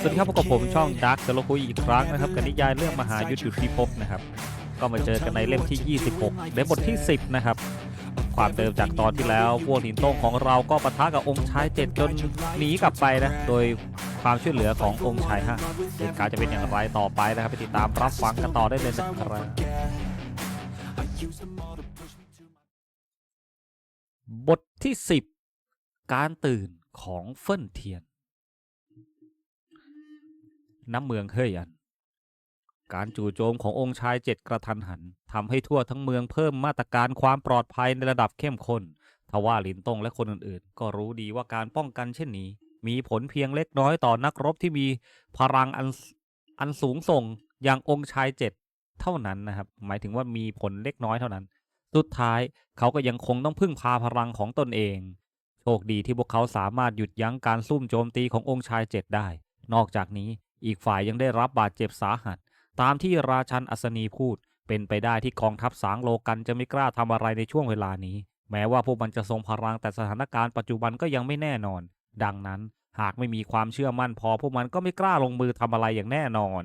สวัสดีครับพบกับผมช่องดักเซโลคุยอีกครั้งนะครับกับนิยายเรื่องมหายุทธอยู่ที่พบนะครับ ก็มาเจอกันในเล่มที่ 26 ในบทที่ 10 นะครับ ความเดิมจากตอนที่แล้ว พวกหนินโต้งของเราก็ปะทะกับองค์ชายเจ็ดจนหนีกลับไปนะ โดยความช่วยเหลือขององค์ชายห้าเหตุการณ์จะเป็นอย่างไรต่อไปนะครับไปติดตามรับฟังกันต่อได้เลยนะครับบทที่ 10 การตื่นของเฟิ่นเทียน น้ำเมืองเฮยอัน การจู่โจมขององค์ชายเจ็ดกระทันหันทำให้ทั่วทั้งเมืองเพิ่มมาตรการความปลอดภัยในระดับเข้มข้นทว่าหลินตงและคนอื่นๆ ก็รู้ดีว่าการป้องกันเช่นนี้ มีผลเพียงเล็กน้อยต่อนักรบที่มีพลังอันอันสูงส่งอย่างองค์ชายเจ็ดเท่านั้นนะครับ หมายถึงว่ามีผลเล็กน้อยเท่านั้น สุดท้ายเขาก็ยังคงต้องพึ่งพาพลังของตนเอง โชคดีที่พวกเขาสามารถหยุดยั้งการซุ่มโจมตีขององค์ชายเจ็ดได้ นอกจากนี้ อีกฝ่ายยังได้รับบาดเจ็บสาหัส ตามที่ราชันอัศนีพูด เป็นไปได้ที่กองทัพสางโลกันจะไม่กล้าทำอะไรในช่วงเวลานี้ แม้ว่าพวกมันจะทรงพลังแต่สถานการณ์ปัจจุบันก็ยังไม่แน่นอน ดังนั้นหากไม่มีความเชื่อมั่นพอพวกมันก็ไม่กล้าลงมือทำอะไรอย่างแน่นอน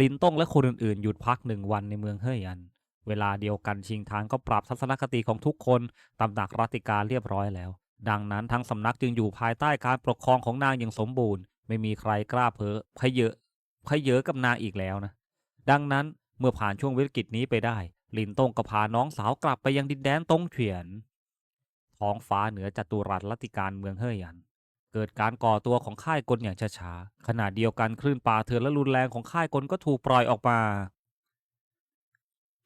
ลินต้งและคนอื่นๆ หยุดพักหนึ่งวันในเมืองเฮยอัน เวลาเดียวกันชิงทางก็ปรับทัศนคติของทุกคนตำหนักรัติการเรียบร้อยแล้ว ดังนั้นทั้งสำนักจึงอยู่ภายใต้การปกครองของนางอย่างสมบูรณ์ ไม่มีใครกล้าเพ้อพเยอะพเยอะกับนาอีกแล้วนะ ดังนั้นเมื่อผ่านช่วงวิกฤตนี้ไปได้ ลินต้งก็พาน้องสาวกลับไปยังดินแดนตงเฉียน ท้องฟ้าเหนือจัตุรัสรัติการเมืองเฮยอัน เกิดการก่อตัวของค่ายกลอย่างช้าๆ ขณะเดียวกันคลื่นป่าเถื่อนและรุนแรงของค่ายกลก็ถูกปล่อยออกมา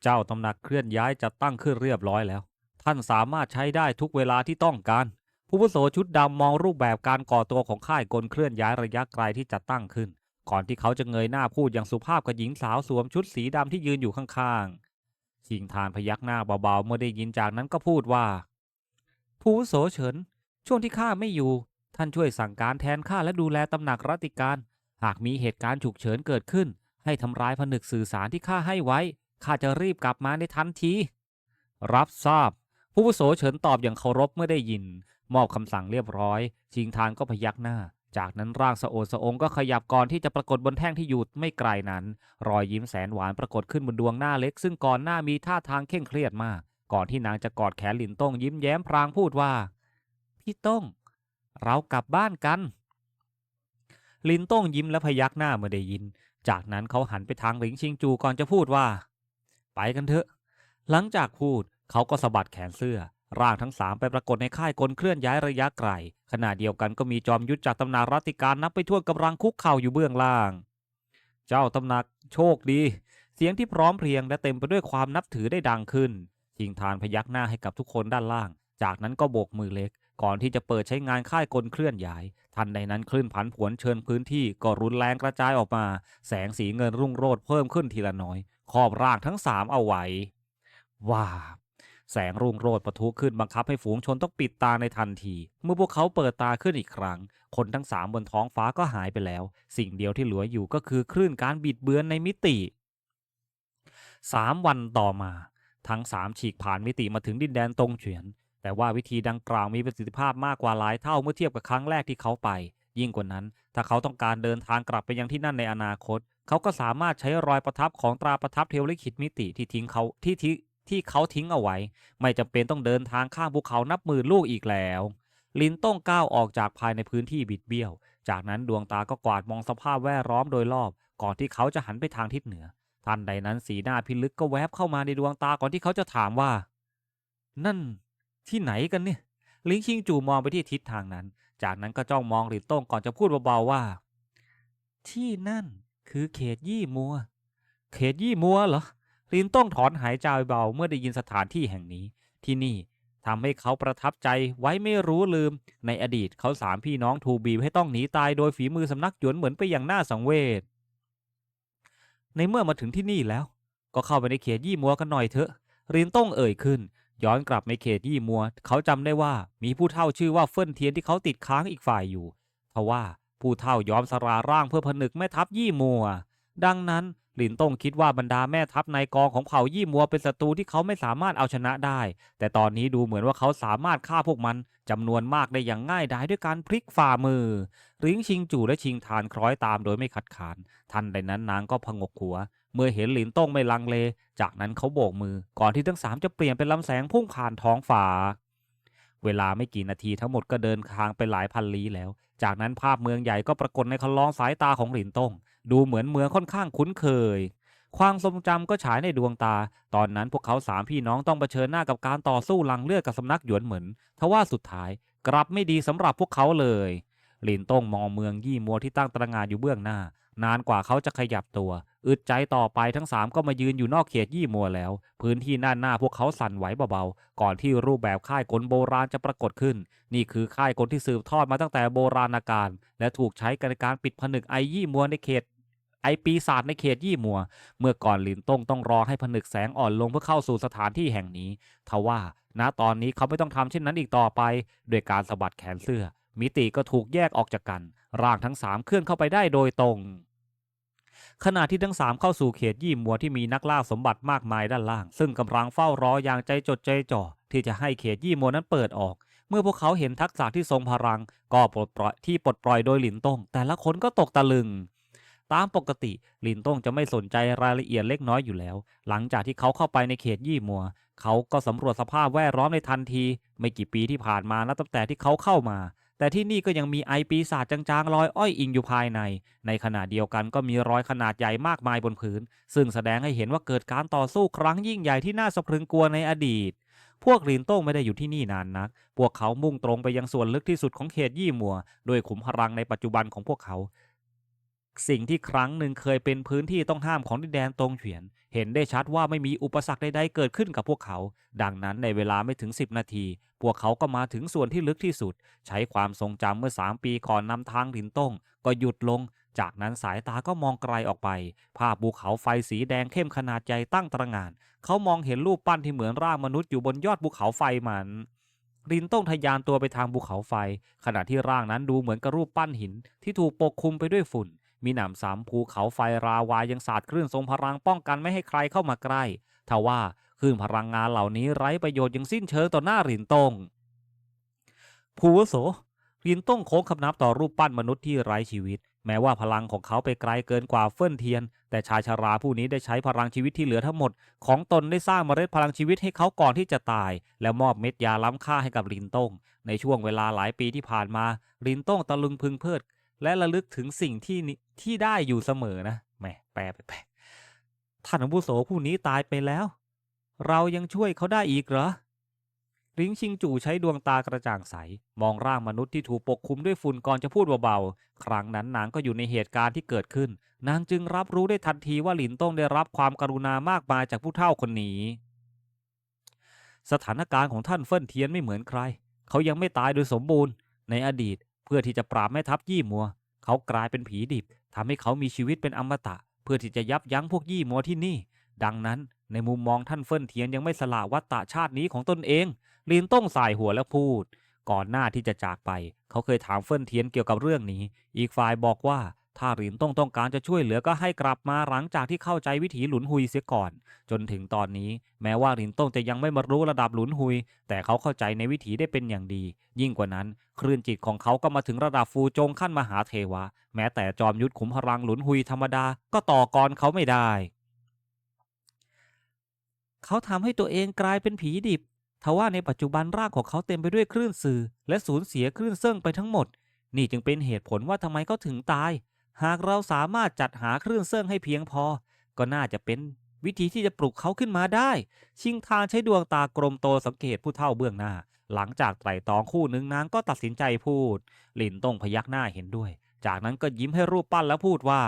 เจ้าตำหนักเคลื่อนย้ายจะตั้งขึ้นเรียบร้อยแล้ว ท่านสามารถใช้ได้ทุกเวลาที่ต้องการ ผู้วุโสชุดดำมองรูปแบบการก่อตัวของค่ายกลเคลื่อนย้ายระยะไกลที่จะตั้งขึ้น ก่อนที่เขาจะเงยหน้าพูดอย่างสุภาพกับหญิงสาวสวมชุดสีดำที่ยืนอยู่ข้างๆ ชิงทานพยักหน้าเบาๆ เมื่อได้ยินจากนั้นก็พูดว่า ผู้วุโสเฉิน ช่วงที่ข้าไม่อยู่ ท่านช่วยสั่งการแทนข้าและดูแลตำหนักรัติการ หากมีเหตุการณ์ฉุกเฉินเกิดขึ้น ให้ทำร้ายผนึกสื่อสารที่ข้าให้ไว้ ข้าจะรีบกลับมาในทันที รับทราบ ผู้วุโสเฉินตอบอย่างเคารพเมื่อได้ยิน มอบคำสั่งเรียบร้อย ชิงทานก็พยักหน้า จากนั้นร่างสะโอดสะองก็ขยับก่อนที่จะปรากฏบนแท่งที่อยู่ไม่ไกลนั้น รอยยิ้มแสนหวานปรากฏขึ้นบนดวงหน้าเล็ก ซึ่งก่อนหน้ามีท่าทางเคร่งเครียดมาก ก่อนที่นางจะกอดแขนหลินต้งยิ้มแย้มพรางพูดว่า พี่ต้ง เรากลับบ้านกัน ลินต้งยิ้มและพยักหน้าเมื่อได้ยิน จากนั้นเขาหันไปทางหลิงชิงจูก่อนจะพูดว่า ไปกันเถอะ หลังจากพูดเขาก็สะบัดแขนเสื้อ ร่างทั้งสามไปปรากฏในค่ายกลเคลื่อนย้ายระยะไกล ขณะเดียวกันก็มีจอมยุทธจากตำหนักรัติการนับไปทั่วกำลังคุกเข่าอยู่เบื้องล่าง เจ้าตำหนักโชคดี เสียงที่พร้อมเพรียงและเต็มไปด้วยความนับถือได้ดังขึ้นชิงทานพยักหน้าให้กับทุกคนด้านล่าง จากนั้นก็โบกมือเล็ก ก่อนที่จะเปิดใช้งานค่ายกลเคลื่อนย้าย ทันใดนั้นคลื่นผันผวนเชิญพื้นที่ก็รุนแรงกระจายออกมา แสงสีเงินรุ่งโรจน์เพิ่มขึ้นทีละน้อย ครอบร่างทั้งสามเอาไว้ว้า แสงรุ่งโรจน์ปะทุขึ้นบังคับให้ฝูงชนต้องปิดตาในทันที เมื่อพวกเขาเปิดตาขึ้นอีกครั้ง คนทั้งสามบนท้องฟ้าก็หายไปแล้ว สิ่งเดียวที่เหลืออยู่ก็คือคลื่นการบิดเบือนในมิติสามวันต่อมา ทั้งสามฉีกผ่านมิติมาถึงดินแดนตรงเฉียน แต่ว่าวิธีดังกล่าวมีประสิทธิภาพมากกว่าหลายเท่าเมื่อเทียบกับครั้งแรกที่เขาไป ยิ่งกว่านั้น ถ้าเขาต้องการเดินทางกลับไปยังที่นั่นในอนาคต เขาก็สามารถใช้รอยประทับของตราประทับเทวลิขิตมิติที่ทิ้งเขาที่ที่ ที่เขาทิ้งเอาไว้ ไม่จำเป็นต้องเดินทางข้ามภูเขานับหมื่นลูกอีกแล้ว ลินต้องก้าวออกจากภายในพื้นที่บิดเบี้ยว จากนั้นดวงตาก็กวาดมองสภาพแวดล้อมโดยรอบ ก่อนที่เขาจะหันไปทางทิศเหนือทันใดนั้นสีหน้าพิลึกก็แวบเข้ามาในดวงตาก่อนที่เขาจะถามว่า นั่น ที่ไหนกันเนี่ย ลิงชิงจู่มองไปที่ทิศทางนั้น จากนั้นก็จ้องมองหลินต้งก่อนจะพูดเบาๆว่า ที่นั่นคือเขตยี่มัว เขตยี่มัวเหรอ ลินต้องถอนหายใจเบาเมื่อได้ยินสถานที่แห่งนี้ ที่นี่ทำให้เขาประทับใจไว้ไม่รู้ลืม ในอดีตเขาสามพี่น้องถูกบีบให้ต้องหนีตายโดยฝีมือสำนักหยวนเหมือนไปอย่างน่าสังเวช ในเมื่อมาถึงที่นี่แล้ว ก็เข้าไปในเขตยี่มัวกันหน่อยเถอะลินต้องเอ่ยขึ้น ย้อนกลับในเขตยี่มัว เขาจำได้ว่ามีผู้เฒ่าชื่อว่าเฟิ่นเทียนที่เขาติดค้างอีกฝ่ายอยู่ทว่าผู้เฒ่ายอมสราร่างเพื่อผนึกแม่ทัพยี่มัว ดังนั้น หลินต้งคิดว่าบรรดาแม่ทัพในกองของเผ่ายี่มัวเป็นศัตรูที่เขาไม่สามารถเอาชนะได้ แต่ตอนนี้ดูเหมือนว่าเขาสามารถฆ่าพวกมันจำนวนมากได้อย่างง่ายดายด้วยการพลิกฝ่ามือริ้งชิงจู่และชิงทานคล้อยตามโดยไม่ขัดขานทันใดนั้นนางก็พงกหัว เมื่อเห็นหลินต้งไม่ลังเล จากนั้นเขาโบกมือ ก่อนที่ทั้งสามจะเปลี่ยนเป็นลำแสงพุ่งผ่านท้องฟ้าเวลาไม่กี่นาทีทั้งหมดก็เดินทางไปหลายพันลี้แล้ว จากนั้นภาพเมืองใหญ่ก็ปรากฏในคันลองสายตาของหลินต้ง ดูเหมือนเมืองค่อนข้างคุ้นเคย ความทรงจำก็ฉายในดวงตา ตอนนั้นพวกเขาสามพี่น้องต้องเผชิญหน้ากับการต่อสู้ลังเลือดกับสำนักหยวนเหมินทว่าสุดท้ายกลับไม่ดีสำหรับพวกเขาเลยหลินต้งมองเมืองยี่มัวที่ตั้งตระงานอยู่เบื้องหน้า นานกว่าเขาจะขยับตัว อึดใจต่อไปทั้งสามก็มายืนอยู่นอกเขตยี่มัวแล้ว พื้นที่ด้าหน้าพวกเขาสั่นไหวเบาๆ ก่อนที่รูปแบบค่ายกลโบราณจะปรากฏขึ้น นี่คือค่ายกลที่สืบทอดมาตั้งแต่โบราณกาลและถูกใช้ในการปิดผนึกไอยี่มัวในเขต ไอปีศาจในเขตยี่มัว เมื่อก่อนหลินต้งต้องรอให้ผนึกแสงอ่อนลงเพื่อเข้าสู่สถานที่แห่งนี้ทว่าณตอนนี้เขาไม่ต้องทำเช่นนั้นอีกต่อไปโดยการสะบัดแขนเสื้อ มิติก็ถูกแยกออกจากกัน ร่างทั้งสามเคลื่อนเข้าไปได้โดยตรง ขณะที่ทั้งสามเข้าสู่เขตยี่มัวที่มีนักล่าสมบัติมากมายด้านล่าง ซึ่งกำลังเฝ้ารออย่างใจจดใจจ่อที่จะให้เขตยี่มัวนั้นเปิดออก เมื่อพวกเขาเห็นทักษะที่ทรงพลัง ก็ปลดปล่อยที่ปลดปล่อยโดยหลินต้งแต่ละคนก็ตกตะลึง ตามปกติลินต้งจะไม่สนใจรายละเอียดเล็กน้อยอยู่แล้ว หลังจากที่เขาเข้าไปในเขตยี่มัว เขาก็สำรวจสภาพแวดล้อมในทันที ไม่กี่ปีที่ผ่านมานับตั้งแต่ที่เขาเข้ามา แต่ที่นี่ก็ยังมีไอปีศาจจางๆลอยอ้อยอิงอยู่ภายใน ในขณะเดียวกันก็มีรอยขนาดใหญ่มากมายบนพื้น ซึ่งแสดงให้เห็นว่าเกิดการต่อสู้ครั้งยิ่งใหญ่ที่น่าสะพรึงกลัวในอดีตพวกลินโต้งไม่ได้อยู่ที่นี่นานนัก พวกเขามุ่งตรงไปยังส่วนลึกที่สุดของเขตยี่มัว โดยขุมพลังในปัจจุบันของพวกเขา สิ่งที่ครั้งหนึ่งเคยเป็นพื้นที่ต้องห้ามของดินแดนตรงเฉียน เห็นได้ชัดว่าไม่มีอุปสรรคใดๆเกิดขึ้นกับพวกเขา ดังนั้นในเวลาไม่ถึง 10 นาที พวกเขาก็มาถึงส่วนที่ลึกที่สุด ใช้ความทรงจำเมื่อ 3 ปีก่อนนำทางหลินต้ง ก็หยุดลง จากนั้นสายตาก็มองไกลออกไป ภาพภูเขาไฟสีแดงเข้มขนาดใหญ่ตั้งตระหง่าน เขามองเห็นรูปปั้นที่เหมือนร่างมนุษย์อยู่บนยอดภูเขาไฟมันรินต้องทะยานตัวไปทางภูเขาไฟ ขณะที่ร่างนั้นดูเหมือนกับรูปปั้นหินที่ถูกปกคลุมไปด้วยฝุ่น มีหนำซ้ำภูเขาไฟราวายังสาดคลื่นทรงพลังป้องกันไม่ให้ใครเข้ามาใกล้ทว่าคลื่นพลังงานเหล่านี้ไร้ประโยชน์ย่างสิ้นเชิงต่อหน้าหลินตงภูวโสหลินตงโค้งคำนับต่อรูปปั้นมนุษย์ที่ไร้ชีวิต แม้ว่าพลังของเขาไปไกลเกินกว่าเฟิ่นเทียน แต่ชายชาราผู้นี้ได้ใช้พลังชีวิตที่เหลือทั้งหมด ของตนได้สร้างเมล็ดพลังชีวิตให้เขาก่อนที่จะตาย แล้วมอบเม็ดยาล้ำค่าให้กับลินต้งในช่วงเวลาหลายปีที่ผ่านมาลินต้งตะลึงพึงเพลิด และระลึกถึงสิ่งที่ที่ได้อยู่เสมอนะแหมแปลไปแปลท่านอาวุโสผู้นี้ตายไปแล้ว เรายังช่วยเขาได้อีกเหรอลิงชิงจู่ใช้ดวงตากระจ่างใส มองร่างมนุษย์ที่ถูกปกคลุมด้วยฝุ่นก่อนจะพูดเบาๆ ครั้งนั้นนางก็อยู่ในเหตุการณ์ที่เกิดขึ้น นางจึงรับรู้ได้ทันทีว่าหลินต้องได้รับความกรุณามากมายจากผู้เฒ่าคนนี้ สถานการณ์ของท่านเฟิ่นเทียนไม่เหมือนใคร เขายังไม่ตายโดยสมบูรณ์ ในอดีต เพื่อที่จะปราบแม่ทัพยี่มัว เขากลายเป็นผีดิบทำให้เขามีชีวิตเป็นอมตะ เพื่อที่จะยับยั้งพวกยี่มัวที่นี่ ดังนั้นในมุมมองท่านเฟิ่นเทียนยังไม่สละวัตตะชาตินี้ของตนเองลินต้องสายหัวแล้วพูด ก่อนหน้าที่จะจากไป เขาเคยถามเฟิ่นเทียนเกี่ยวกับเรื่องนี้ อีกฝ่ายบอกว่า ถ้าหลินต้องต้องการจะช่วยเหลือก็ให้กลับมาหลังจากที่เข้าใจวิถีหลุนหุยเสียก่อน จนถึงตอนนี้ แม้ว่าหลินต้องจะยังไม่มารู้ระดับหลุนหุย แต่เขาเข้าใจในวิถีได้เป็นอย่างดี ยิ่งกว่านั้น คลื่นจิตของเขาก็มาถึงระดับฟูจงขั้นมหาเทวะ แม้แต่จอมยุทธขุมพลังหลุนหุยธรรมดาก็ต่อกรเขาไม่ได้ เขาทำให้ตัวเองกลายเป็นผีดิบทว่าในปัจจุบันร่างของเขาเต็มไปด้วยคลื่นสื่อ และสูญเสียคลื่นเซิ่งไปทั้งหมด นี่จึงเป็นเหตุผลว่าทำไมเขาถึงตาย หากเราสามารถจัดหาเคลื่นเซิ่งให้เพียงพอ ก็น่าจะเป็นวิธีที่จะปลุกเขาขึ้นมาได้ ชิงทางใช้ดวงตากลมโตสังเกตผู้เฒ่าเบื้องหน้า หลังจากไตร่ตรองคู่หนึ่งนางก็ตัดสินใจพูด หลินต้งพยักหน้าเห็นด้วย จากนั้นก็ยิ้มให้รูปปั้นแล้วพูดว่า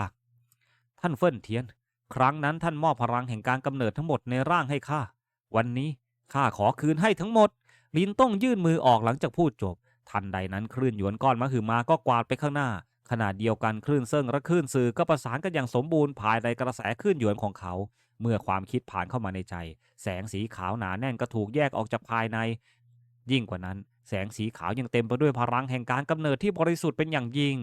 ท่านเฟิ่นเทียน ครั้งนั้นท่านมอบพลังแห่งการกำเนิดทั้งหมดในร่างให้ข้า วันนี้ข้าขอคืนให้ทั้งหมด ลินต้องยื่นมือออกหลังจากพูดจบ ทันใดนั้นคลื่นหยวนก้อนมหึมาก็กวาดไปข้างหน้า ขณะเดียวกันคลื่นเซิ่งและคลื่นสื่อก็ประสานกันอย่างสมบูรณ์ภายในกระแสคลื่นหยวนของเขา เมื่อความคิดผ่านเข้ามาในใจ แสงสีขาวหนาแน่นก็ถูกแยกออกจากภายใน ยิ่งกว่านั้น แสงสีขาวยังเต็มไปด้วยพลังแห่งการกำเนิดที่บริสุทธิ์เป็นอย่างยิ่ง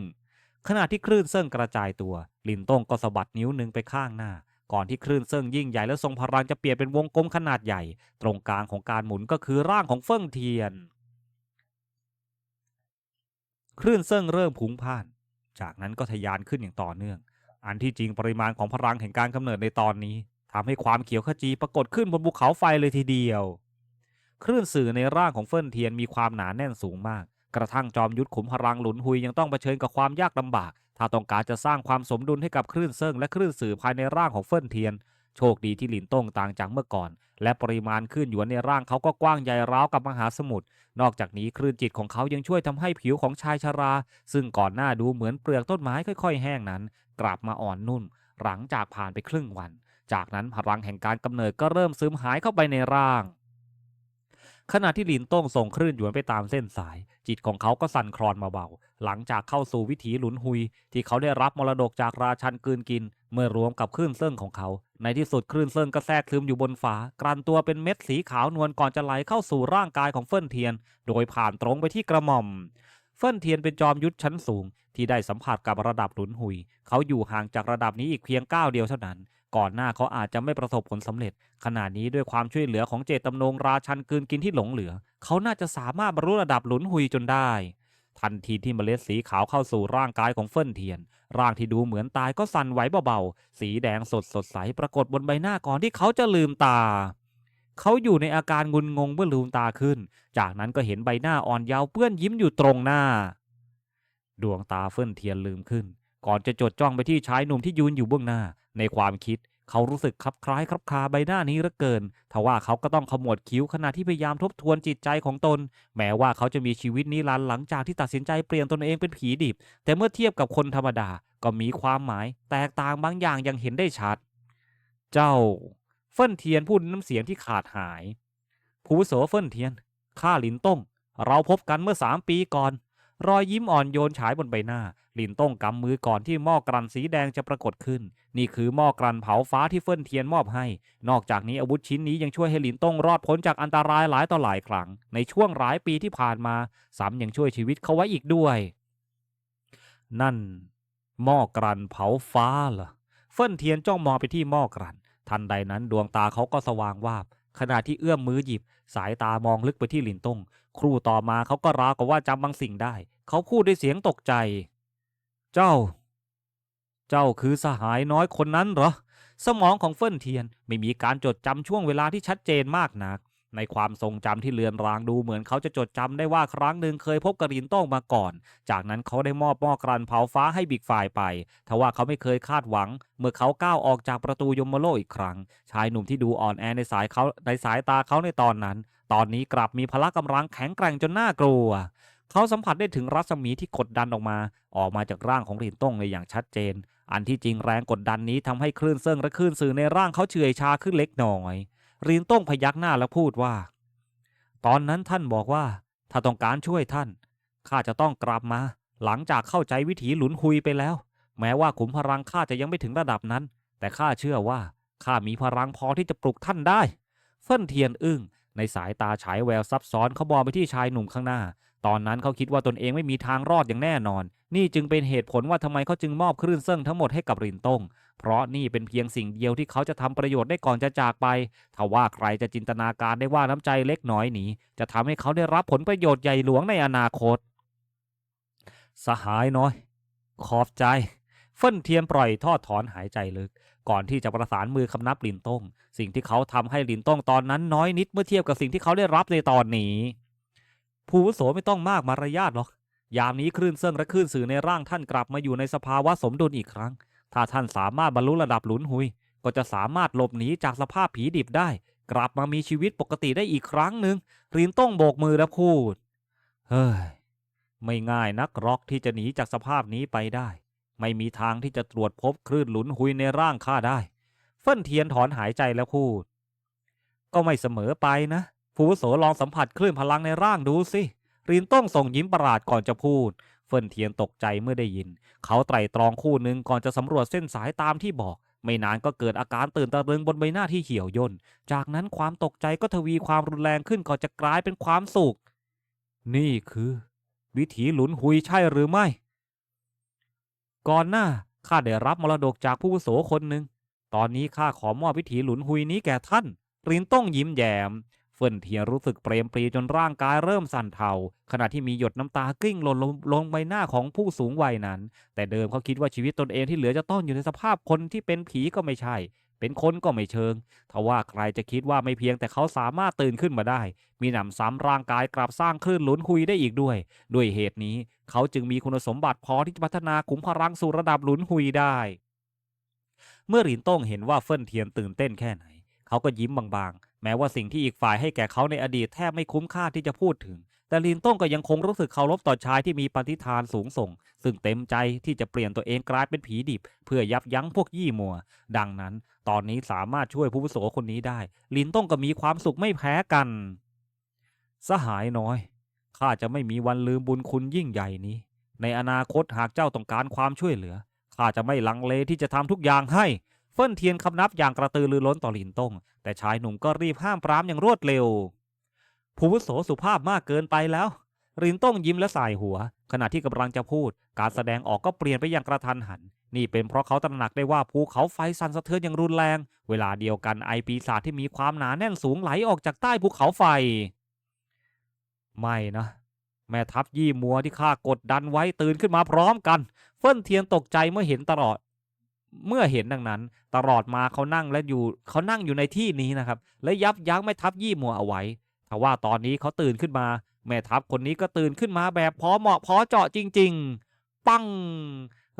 ขณะที่คลื่นเซิ่งกระจายตัว ลินต้งก็สะบัดนิ้วหนึ่งไปข้างหน้า ก่อนที่คลื่นเซิ่งยิ่งใหญ่และทรงพลังจะเปลี่ยนเป็นวงกลมขนาดใหญ่ ตรงกลางของการหมุนก็คือร่างของเฟิ่งเทียน คลื่นเซิ่งเริ่มพุงพ่าน จากนั้นก็ทะยานขึ้นอย่างต่อเนื่อง อันที่จริงปริมาณของพลังแห่งการกำเนิดในตอนนี้ทำให้ความเขียวขจีปรากฏขึ้นบนภูเขาไฟเลยทีเดียว คลื่นสื่อในร่างของเฟิ่นเทียนมีความหนาแน่นสูงมาก กระทั่งจอมยุทธขุมพลังหลุนหุยยังต้องเผชิญกับความยากลำบาก ถ้าต้องการจะสร้างความสมดุลให้กับคลื่นเซิงและคลื่นสื่อภายในร่างของเฟิ่นเทียน โชคดีที่หลินต้งต่างจากเมื่อก่อน และปริมาณคลื่นหยวนในร่างเขาก็กว้างใหญ่ราวกับมหาสมุทร นอกจากนี้คลื่นจิตของเขายังช่วยทำให้ผิวของชายชรา ซึ่งก่อนหน้าดูเหมือนเปลือกต้นไม้ค่อย ๆ แห้งนั้น กลับมาอ่อนนุ่ม หลังจากผ่านไปครึ่งวัน จากนั้นพลังแห่งการกำเนิดก็เริ่มซึมหายเข้าไปในร่าง ขณะที่หลินต้งส่งคลื่นหยวนไปตามเส้นสาย จิตของเขาก็สั่นคลอนมาเบาๆหลังจากเข้าสู่วิถีหลุนหุย ที่เขาได้รับมรดกจากราชันกืนกิน เมื่อรวมกับคลื่นเซิ่งของเขา ในที่สุดคลื่นเซิ่งก็แทรกซึมอยู่บนฟ้ากลั่นตัวเป็นเม็ดสีขาวนวลก่อนจะไหลเข้าสู่ร่างกายของเฟิ่นเทียน โดยผ่านตรงไปที่กระหม่อมเฟิ่นเทียนเป็นจอมยุทธชั้นสูง ที่ได้สัมผัสกับระดับหลุนหุย เขาอยู่ห่างจากระดับนี้อีกเพียงก้าวเดียวเท่านั้น ก่อนหน้าเขาอาจจะไม่ประสบผลสำเร็จ ขณะนี้ด้วยความช่วยเหลือของเจตจำนงราชันกืนกินที่หลงเหลือ เขาน่าจะสามารถบรรลุระดับหลุนหุยจนได้ ทันทีที่เมล็ดสีขาวเข้าสู่ร่างกายของเฟิ่นเทียน ร่างที่ดูเหมือนตายก็สั่นไหวเบาๆ สีแดงสดสดใสปรากฏบนใบหน้าก่อนที่เขาจะลืมตาเขาอยู่ในอาการงุนงงเมื่อลืมตาขึ้น จากนั้นก็เห็นใบหน้าอ่อนเยาว์เปื้อนยิ้มอยู่ตรงหน้า ดวงตาเฟิ่นเทียนลืมขึ้น ก่อนจะจดจ้องไปที่ชายหนุ่มที่ยืนอยู่เบื้องหน้า ในความคิด เขารู้สึกคลับคล้ายคลับคาใบหน้านี้เหลือเกินทว่าเขาก็ต้องขมวดคิ้วขณะที่พยายามทบทวนจิตใจของตน แม้ว่าเขาจะมีชีวิตนิรันดร์หลังจากที่ตัดสินใจเปลี่ยนตนเองเป็นผีดิบ แต่เมื่อเทียบกับคนธรรมดาก็มีความหมาย แตกต่างบางอย่างยังเห็นได้ชัด เจ้า เฟิ่นเทียนพูดน้ำเสียงที่ขาดหายผู้โสเฟิ่นเทียนข้าหลินต้งเราพบกันเมื่อสามปีก่อน รอยยิ้มอ่อนโยนฉายบนใบหน้าหลินต้งกำมือก่อนที่หม้อกรันสีแดงจะปรากฏขึ้น นี่คือหม้อกรันเผาฟ้าที่เฟิ่นเทียนมอบให้ นอกจากนี้อาวุธชิ้นนี้ยังช่วยให้หลินต้งรอดพ้นจากอันตรายหลายต่อหลายครั้ง ในช่วงหลายปีที่ผ่านมาซ้ำยังช่วยชีวิตเขาไว้อีกด้วย นั่นหม้อกรันเผาฟ้าเหรอเฟิ่นเทียนจ้องมองไปที่หม้อกรันทันใดนั้นดวงตาเขาก็สว่างวาบ ขณะที่เอื้อมมือหยิบ สายตามองลึกไปที่หลินตงครู่ต่อมาเขาก็ราวกับว่าจำบางสิ่งได้ เขาพูดด้วยเสียงตกใจ เจ้า เจ้าคือสหายน้อยคนนั้นเหรอ สมองของเฟิ่นเทียนไม่มีการจดจำช่วงเวลาที่ชัดเจนมากนัก ในความทรงจำที่เลือนรางดูเหมือนเขาจะจดจำได้ว่าครั้งหนึ่งเคยพบกรินโต้งมาก่อน จากนั้นเขาได้มอบหม้อกรันเผาฟ้าให้บิ๊กฝ่ายไป ทว่าเขาไม่เคยคาดหวัง เมื่อเขาก้าวออกจากประตูยมโลกอีกครั้ง ชายหนุ่มที่ดูอ่อนแอในสายเขาในสายตาเขาในตอนนั้น ตอนนี้กลับมีพละกำลังแข็งแกร่งจนน่ากลัวเขาสัมผัสได้ถึงรัศมีที่กดดันออกมา ออกมาจากร่างของหลินต้งในอย่างชัดเจน อันที่จริงแรงกดดันนี้ทำให้คลื่นเซิงและคลื่นสื่อในร่างเขาเฉื่อยชาขึ้นเล็กน้อย รีนต้งพยักหน้าแล้วพูดว่า ตอนนั้นท่านบอกว่า ถ้าต้องการช่วยท่านข้าจะต้องกลับมา หลังจากเข้าใจวิถีหลุนหุยไปแล้ว แม้ว่าขุมพลังข้าจะยังไม่ถึงระดับนั้น แต่ข้าเชื่อว่าข้ามีพลังพอที่จะปลุกท่านได้ เฟิ่นเทียนอึ้งในสายตาฉายแววซับซ้อนเขามองไปที่ชายหนุ่มข้างหน้า ตอนนั้นเขาคิดว่าตนเองไม่มีทางรอดอย่างแน่นอน นี่จึงเป็นเหตุผลว่าทำไมเขาจึงมอบคลื่นเซิ่งทั้งหมดให้กับรินต้ง เพราะนี่เป็นเพียงสิ่งเดียวที่เขาจะทำประโยชน์ได้ก่อนจะจากไปถ้าว่าใครจะจินตนาการได้ว่าน้ำใจเล็กน้อยนี้ จะทำให้เขาได้รับผลประโยชน์ใหญ่หลวงในอนาคต สหายน้อย ขอบใจเฟิ่นเทียนปล่อยทอดถอนหายใจลึก ก่อนที่จะประสานมือคำนับลินต้ง สิ่งที่เขาทำให้ลินต้งตอนนั้นน้อยนิดเมื่อเทียบกับสิ่งที่เขาได้รับในตอนนี้ ผู้วุโสไม่ต้องมากมารยาทหรอก ยามนี้คลื่นเซิงและคลื่นสื่อในร่างท่านกลับมาอยู่ในสภาวะสมดุลอีกครั้ง ถ้าท่านสามารถบรรลุระดับหลุนหุย ก็จะสามารถหลบหนีจากสภาพผีดิบได้ กลับมามีชีวิตปกติได้อีกครั้งหนึ่งรินต้องโบกมือและพูด เฮ้ย ไม่ง่ายนักหรอกที่จะหนีจากสภาพนี้ไปได้ ไม่มีทางที่จะตรวจพบคลื่นหลุนหุยในร่างข้าได้ เฟิ่นเทียนถอนหายใจแล้วพูด ก็ไม่เสมอไปนะ ผู้วุโสลองสัมผัสคลื่นพลังในร่างดูสิรินต้องส่งยิ้มประหลาดก่อนจะพูด เฟินเทียนตกใจเมื่อได้ยิน เขาไตร่ตรองคู่หนึ่งก่อนจะสำรวจเส้นสายตามที่บอก ไม่นานก็เกิดอาการตื่นตะลึงบนใบหน้าที่เหี่ยวย่น จากนั้นความตกใจก็ทวีความรุนแรงขึ้นก่อนจะกลายเป็นความสุข นี่คือ วิถีหลุนหุยใช่หรือไม่ ก่อนหน้าข้าได้รับมรดกจากผู้อาวุโสคนหนึ่ง ตอนนี้ข้าขอมอบวิถีหลุนหุยนี้แก่ท่านรินต้องยิ้มแย้ม เฟินเทียนรู้สึกเปรมปรีจนร่างกายเริ่มสั่นเทาขณะที่มีหยดน้ำตากิ้งหล่นลงใบหน้าของผู้สูงวัยนั้น แต่เดิมเขาคิดว่าชีวิตตนเองที่เหลือจะต้องอยู่ในสภาพคนที่เป็นผีก็ไม่ใช่ เป็นคนก็ไม่เชิงทว่าใครจะคิดว่าไม่เพียงแต่เขาสามารถตื่นขึ้นมาได้ มีหนำซ้ำร่างกายกลับสร้างคลื่นหลุนคุยได้อีกด้วย ด้วยเหตุนี้ เขาจึงมีคุณสมบัติพอที่จะพัฒนาขุมพลังสู่ระดับหลุนหุยได้ เมื่อหลินต้งเห็นว่าเฟิ่นเทียนตื่นเต้นแค่ไหน เขาก็ยิ้มบางๆ แม้ว่าสิ่งที่อีกฝ่ายให้แก่เขาในอดีตแทบไม่คุ้มค่าที่จะพูดถึง แต่ลินต้งก็ยังคงรู้สึกเคารพต่อชายที่มีปฏิฐานสูงส่ง ซึ่งเต็มใจที่จะเปลี่ยนตัวเองกลายเป็นผีดิบ เพื่อยับยั้งพวกยี่มัว ดังนั้น ตอนนี้สามารถช่วยผู้วุโสคนนี้ได้ ลินต้งก็มีความสุขไม่แพ้กัน สหายน้อยข้าจะไม่มีวันลืมบุญคุณยิ่งใหญ่นี้ ในอนาคตหากเจ้าต้องการความช่วยเหลือข้าจะไม่ลังเลที่จะทำทุกอย่างให้ เฟิ่นเทียนคำนับอย่างกระตือรือร้นต่อลินต้ง แต่ชายหนุ่มก็รีบห้ามปรามอย่างรวดเร็ว ผู้วุโสสุภาพมากเกินไปแล้วลินต้งยิ้มและสายหัว ขณะที่กำลังจะพูด การแสดงออกก็เปลี่ยนไปอย่างกระทันหัน นี่เป็นเพราะเขาตระหนักได้ว่าภูเขาไฟสั่นสะเทือนอย่างรุนแรง เวลาเดียวกันไอปีศาจที่มีความหนาแน่นสูงไหลออกจากใต้ภูเขาไฟ ไม่นะแม่ทัพยี่มัวที่ข้ากดดันไว้ตื่นขึ้นมาพร้อมกัน เฟิ่นเทียนตกใจเมื่อเห็นตลอด เมื่อเห็นดังนั้น ตลอดมาเขานั่งและอยู่เขานั่งอยู่ในที่นี้นะครับ และยับยั้งแม่ทัพยี่มัวเอาไว้ทว่าตอนนี้เขาตื่นขึ้นมา แม่ทัพคนนี้ก็ตื่นขึ้นมาแบบพอเหมาะพอเจาะจริง ๆ ปัง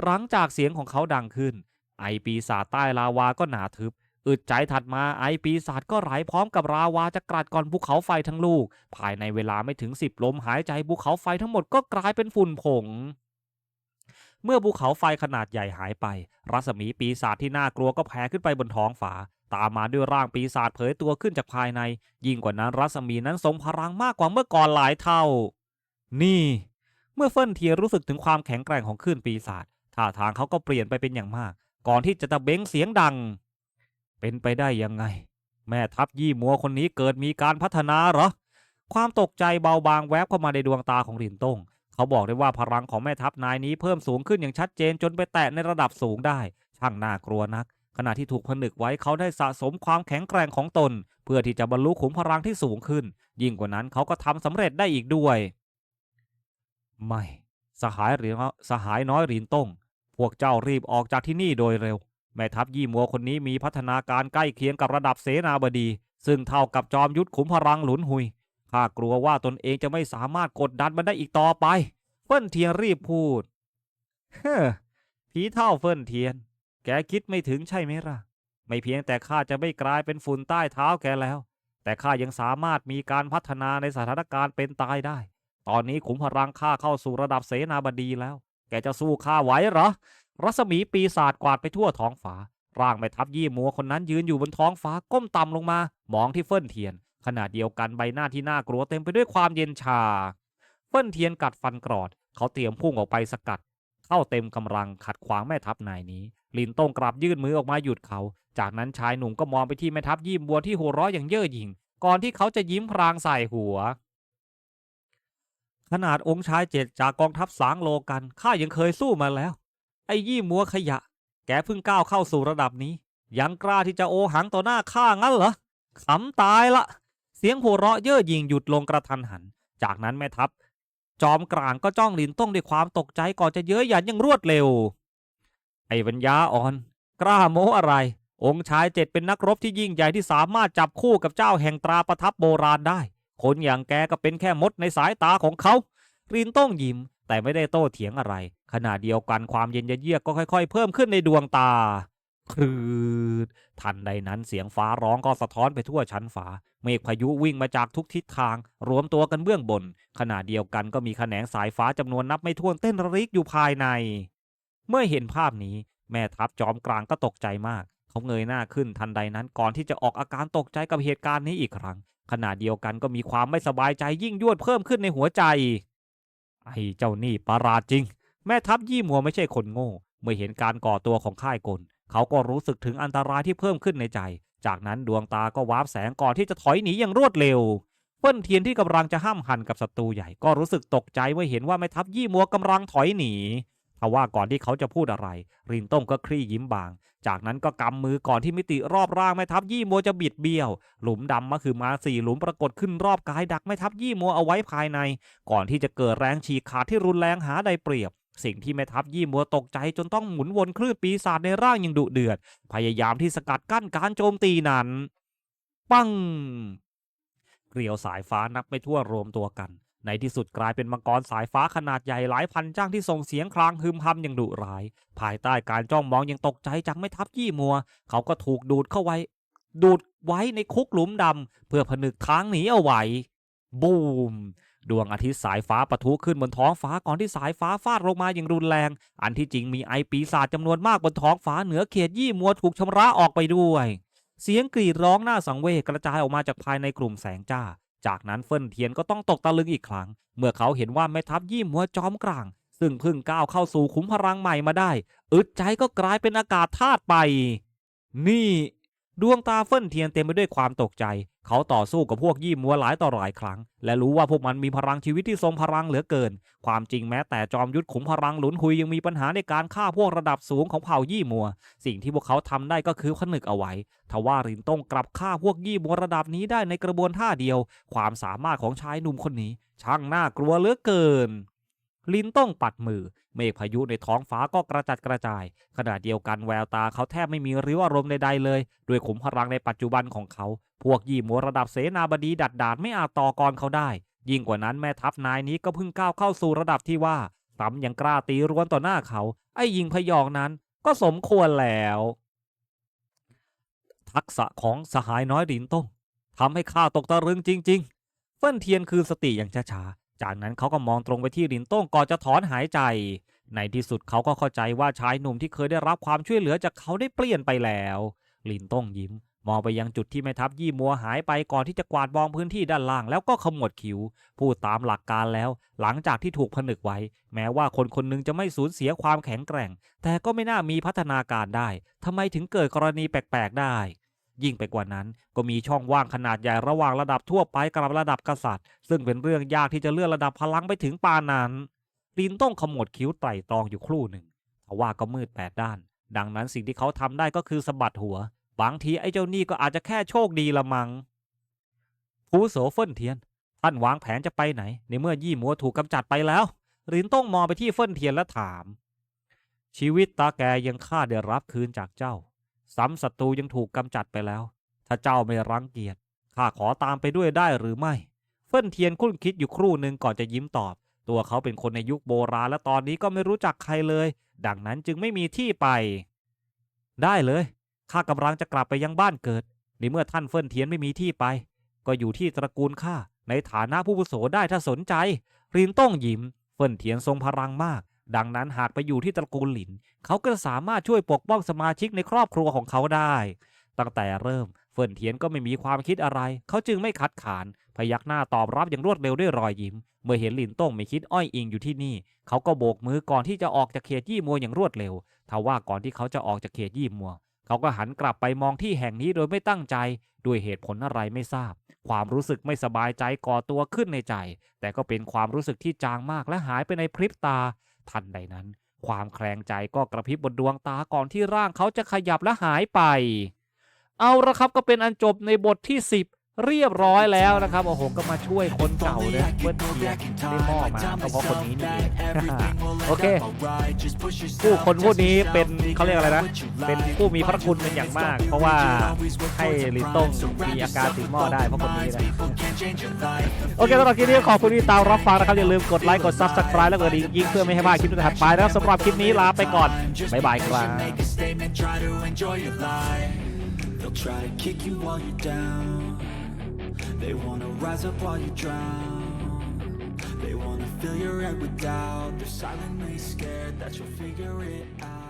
หลังจากเสียงของเขาดังขึ้น ไอปีศาจใต้ลาวาก็หนาทึบ อึดใจถัดมาไอปีศาจก็ไหลพร้อมกับราวาจะกรัดก่อนภูเขาไฟทั้งลูก ภายในเวลาไม่ถึงสิบลมหายใจภูเขาไฟทั้งหมดก็กลายเป็นฝุ่นผง เมื่อภูเขาไฟขนาดใหญ่หายไป รัศมีปีศาจที่น่ากลัวก็แผ่ขึ้นไปบนท้องฟ้าตามมาด้วยร่างปีศาจเผยตัวขึ้นจากภายใน ยิ่งกว่านั้นรัศมีนั้นทรงพลังมากกว่าเมื่อก่อนหลายเท่า นี่ เมื่อเฟิ่นเทียรู้สึกถึงความแข็งแกร่งของคลื่นปีศาจท่าทางเขาก็เปลี่ยนไปเป็นอย่างมาก ก่อนที่จะตะเบ้งเสียงดัง เป็นไปได้ยังไง แม่ทัพยี่มัวคนนี้เกิดมีการพัฒนาเหรอ ความตกใจเบาบางแวบเข้ามาในดวงตาของหลินต้ง เขาบอกได้ว่าพลังของแม่ทัพนายนี้เพิ่มสูงขึ้นอย่างชัดเจนจนไปแตะในระดับสูงได้ ช่างน่ากลัวนัก ขณะที่ถูกผนึกไว้เขาได้สะสมความแข็งแกร่งของตน เพื่อที่จะบรรลุขุมพลังที่สูงขึ้น ยิ่งกว่านั้นเขาก็ทำสำเร็จได้อีกด้วย ไม่สหายหรียญสหายน้อยหลินต้งพวกเจ้ารีบออกจากที่นี่โดยเร็ว แม่ทัพยี่มัวคนนี้มีพัฒนาการใกล้เคียงกับระดับเสนาบดี ซึ่งเท่ากับจอมยุทธขุมพลังหลุนหุย ข้ากลัวว่าตนเองจะไม่สามารถกดดันมันได้อีกต่อไป เฟิ่นเทียนรีบพูด เฮ้อผีเท่าเฟิ่นเทียน แกคิดไม่ถึงใช่ไหมล่ะ ไม่เพียงแต่ข้าจะไม่กลายเป็นฝุ่นใต้เท้าแกแล้ว แต่ข้ายังสามารถมีการพัฒนาในสถานการณ์เป็นตายได้ ตอนนี้ขุมพลังข้าเข้าสู่ระดับเสนาบดีแล้ว แกจะสู้ข้าไหวเหรอ รัศมีปีศาจกวาดไปทั่วท้องฟ้า ร่างแม่ทัพยี่มัวคนนั้นยืนอยู่บนท้องฟ้าก้มต่ำลงมา มองที่เฟิ่นเทียน ขณะเดียวกันใบหน้าที่น่ากลัวเต็มไปด้วยความเย็นชาเฟิ่นเทียนกัดฟันกรอด เขาเตรียมพุ่งออกไปสกัด เข้าเต็มกำลังขัดขวางแม่ทัพนายนี้ ลินต้งกลับยื่นมือออกมาหยุดเขา จากนั้นชายหนุ่มก็มองไปที่แม่ทัพยี่มัวที่หัวเราะอย่างเย่อหยิ่ง ก่อนที่เขาจะยิ้มพรางใส่หัว ขนาดองค์ชายเจ็ดจากกองทัพสางโลกันข้ายังเคยสู้มาแล้ว ไอ้ยี่มัวขยะ แกเพิ่งก้าวเข้าสู่ระดับนี้ ยังกล้าที่จะโอหังต่อหน้าข้างั้นเหรอขำตายละ เสียงหัวเราะเย่อหยิ่งหยุดลงกระทันหัน จากนั้นแม่ทัพ จอมกลางก็จ้องลินต้งด้วยความตกใจก่อนจะเย้ยหยันอยังรวดเร็ว ไอ้ปัญญาอ่อน กล้าโม้อะไร องค์ชายเจ็ดเป็นนักรบที่ยิ่งใหญ่ที่สามารถจับคู่กับเจ้าแห่งตราประทับโบราณได้ คนอย่างแกก็เป็นแค่มดในสายตาของเขารินต้งยิ้มแต่ไม่ได้โต้เถียงอะไร ขณะเดียวกันความเย็นเยือกก็ค่อยๆ เพิ่มขึ้นในดวงตาครืดทันใดนั้นเสียงฟ้าร้องก็สะท้อนไปทั่วชั้นฟ้า เมฆพายุวิ่งมาจากทุกทิศทาง รวมตัวกันเบื้องบน ขณะเดียวกันก็มีแขนงสายฟ้าจำนวนนับไม่ถ้วนเต้นระริกอยู่ภายใน เมื่อเห็นภาพนี้ แม่ทัพจอมกลางก็ตกใจมาก เขาเงยหน้าขึ้นทันใดนั้นก่อนที่จะออกอาการตกใจกับเหตุการณ์นี้อีกครั้ง ขณะเดียวกันก็มีความไม่สบายใจยิ่งยวดเพิ่มขึ้นในหัวใจ ไอ้เจ้านี่ประหลาดจริง แม่ทัพยี่มัวไม่ใช่คนโง่ เมื่อเห็นการก่อตัวของค่ายกลเขาก็รู้สึกถึงอันตรายที่เพิ่มขึ้นในใจ จากนั้นดวงตาก็วาบแสงก่อนที่จะถอยหนีอย่างรวดเร็ว เฟิ่นเทียนที่กำลังจะห้ามหันกับศัตรูใหญ่ก็รู้สึกตกใจเมื่อเห็นว่าแม่ทัพยี่มัวกำลังถอยหนีทว่าก่อนที่เขาจะพูดอะไร รินต้งก็คลี่ยิ้มบาง จากนั้นก็กำมือก่อนที่มิติรอบร่างแม่ทัพยี่มัวจะบิดเบี้ยว หลุมดำมาคือมาสี่หลุมปรากฏขึ้นรอบกายดักแม่ทัพยี่มัวเอาไว้ภายใน ก่อนที่จะเกิดแรงฉีกขาดที่รุนแรงหาได้เปรียบ สิ่งที่แม่ทัพยี่มัวตกใจจนต้องหมุนวนคลื่นปีศาจในร่างอย่างดุเดือด พยายามที่สกัดกั้นการโจมตีนั้น ปังเกลียวสายฟ้านับไม่ทั่วรวมตัวกัน ในที่สุดกลายเป็นมังกรสายฟ้าขนาดใหญ่หลายพันจ้างที่ส่งเสียงคลางฮึมฮัมอย่างดุร้าย ภายใต้การจ้องมองยังตกใจจากไม่ทัพยี่มัว เขาก็ถูกดูดเข้าไว้ ดูดไว้ในคุกหลุมดำเพื่อผนึกทางหนีเอาไว้บูม ดวงอาทิตย์สายฟ้าปะทุขึ้นบนท้องฟ้าก่อนที่สายฟ้าฟาดลงมาอย่างรุนแรง อันที่จริงมีไอปีศาจจำนวนมากบนท้องฟ้าเหนือเขตยี่มัวถูกชำระออกไปด้วย เสียงกรีดร้องน่าสังเวชกระจายออกมาจากภายในกลุ่มแสงจ้า จากนั้นเฟินเทียนก็ต้องตกตะลึงอีกครั้ง เมื่อเขาเห็นว่าแม่ทัพยี่มัวจอมกลาง ซึ่งเพิ่งก้าวเข้าสู่ขุมพลังใหม่มาได้ อึดใจก็กลายเป็นอากาศธาตุไป นี่ ดวงตาเฟิ่นเทียนเต็มไปด้วยความตกใจ เขาต่อสู้กับพวกยี่มัวหลายต่อหลายครั้ง และรู้ว่าพวกมันมีพลังชีวิตที่ทรงพลังเหลือเกิน ความจริงแม้แต่จอมยุทธขุมพลังหลุนหุยยังมีปัญหาในการฆ่าพวกระดับสูงของเผ่ายี่มัว สิ่งที่พวกเขาทำได้ก็คือผนึกเอาไว้ทว่ารินต้งกลับฆ่าพวกยี่มัวระดับนี้ได้ในกระบวนท่าเดียว ความสามารถของชายหนุ่มคนนี้ ช่างน่ากลัวเหลือเกิน ลินต้องปัดมือ เมฆพายุในท้องฟ้าก็กระจัดกระจาย ขณะเดียวกันแววตาเขาแทบไม่มีริ้วอารมณ์ใดๆเลย ด้วยขุมพลังในปัจจุบันของเขา พวกยี่มัวระดับเสนาบดีดัดดาดไม่อาจต่อกรเขาได้ ยิ่งกว่านั้นแม่ทัพนายนี้ก็เพิ่งก้าวเข้าสู่ระดับที่ว่าซ้ำยังกล้าตีรวนต่อหน้าเขา ไอ้ยิงพยองนั้นก็สมควรแล้ว ทักษะของสหายน้อยลินต้งทำให้ข้าตกตะลึงจริง ๆ เฟิ่นเทียนคือสติอย่างช้าๆ จากนั้นเขาก็มองตรงไปที่ลินต้งก่อนจะถอนหายใจ ในที่สุดเขาก็เข้าใจว่าชายหนุ่มที่เคยได้รับความช่วยเหลือจากเขาได้เปลี่ยนไปแล้วลินต้งยิ้ม มองไปยังจุดที่แม่ทัพยี่มัวหายไปก่อนที่จะกวาดมองพื้นที่ด้านล่างแล้วก็ขมวดคิ้วพูดตามหลักการแล้ว หลังจากที่ถูกผนึกไว้ แม้ว่าคนคนหนึงจะไม่สูญเสียความแข็งแกร่ง แต่ก็ไม่น่ามีพัฒนาการได้ทำไมถึงเกิดกรณีแปลกๆได้ ยิ่งไปกว่านั้น ก็มีช่องว่างขนาดใหญ่ระหว่างระดับทั่วไปกับระดับกษัตริย์ ซึ่งเป็นเรื่องยากที่จะเลื่อนระดับพลังไปถึงปานนั้นลินต้องขมวดคิ้วไตรตรองอยู่ครู่หนึ่งทว่าก็มืดแปดด้าน ดังนั้นสิ่งที่เขาทำได้ก็คือสะบัดหัว บางทีไอ้เจ้านี่ก็อาจจะแค่โชคดีละมังผู้โสเฟินเทียน ท่านวางแผนจะไปไหน ในเมื่อยี่มัวถูกกำจัดไปแล้วลินต้องมองไปที่เฟินเทียนและถาม ชีวิตตาแกยังข้าได้รับคืนจากเจ้า ซ้ำศัตรูยังถูกกำจัดไปแล้ว ถ้าเจ้าไม่รังเกียจข้าขอตามไปด้วยได้หรือไม่ เฟิ่นเทียนคุ้นคิดอยู่ครู่หนึ่งก่อนจะยิ้มตอบ ตัวเขาเป็นคนในยุคโบราณและตอนนี้ก็ไม่รู้จักใครเลย ดังนั้นจึงไม่มีที่ไป ได้เลยข้ากำลังจะกลับไปยังบ้านเกิดในเมื่อท่านเฟิ่นเทียนไม่มีที่ไป ก็อยู่ที่ตระกูลข้าในฐานะผู้อาวุโสได้ถ้าสนใจรินต้องยิ้มเฟิ่นเทียนทรงพลังมาก ดังนั้นหากไปอยู่ที่ตระกูลหลิน เขาก็สามารถช่วยปกป้องสมาชิกในครอบครัวของเขาได้ ตั้งแต่เริ่มเฟิ่นเทียนก็ไม่มีความคิดอะไร เขาจึงไม่คัดค้าน พยักหน้าตอบรับอย่างรวดเร็วด้วยรอยยิ้ม เมื่อเห็นหลินต้งไม่คิดอ้อยอิงอยู่ที่นี่ เขาก็โบกมือก่อนที่จะออกจากเขตยี่มัวอย่างรวดเร็วทว่าก่อนที่เขาจะออกจากเขตยี่มัว เขาก็หันกลับไปมองที่แห่งนี้โดยไม่ตั้งใจ ด้วยเหตุผลอะไรไม่ทราบ ความรู้สึกไม่สบายใจก่อตัวขึ้นในใจ แต่ก็เป็นความรู้สึกที่จางมากและหายไปในพริบตา ทันใดนั้น ความแคลงใจก็กระพริบบนดวงตาก่อนที่ร่างเขาจะขยับและหายไป เอาละครับก็เป็นอันจบในบทที่ 10 เรียบร้อยแล้วนะครับโอ้โหก็มาช่วยคนเก่าเลยเบิ้ลเทียนได้หม้อมาก็เพราะคนนี้นี่เองโอเคผู้คนผู้นี้เป็นเขาเรียกอะไรนะเป็นผู้มีพระคุณเป็นอย่างมาก เพราะว่าให้ลินต้งมีอาการติดหม้อได้เพราะคนนี้นะโอเคสำหรับคลิปนี้ขอบคุณที่ตามรับฟังนะครับอย่าลืมกดไลค์กด Subscribe แล้วกดกระดิ่งยิงเพื่อไม่ให้พลาดคลิปถัดไปนะครับสำหรับคลิปนี้ลาไปก่อนบ๊ายบายครับ Make a statement, try to enjoy your life. They'll try to kick you while you're down. They wanna rise up while you drown. They wanna fill your head with doubt. They're silently scared that you'll figure it out.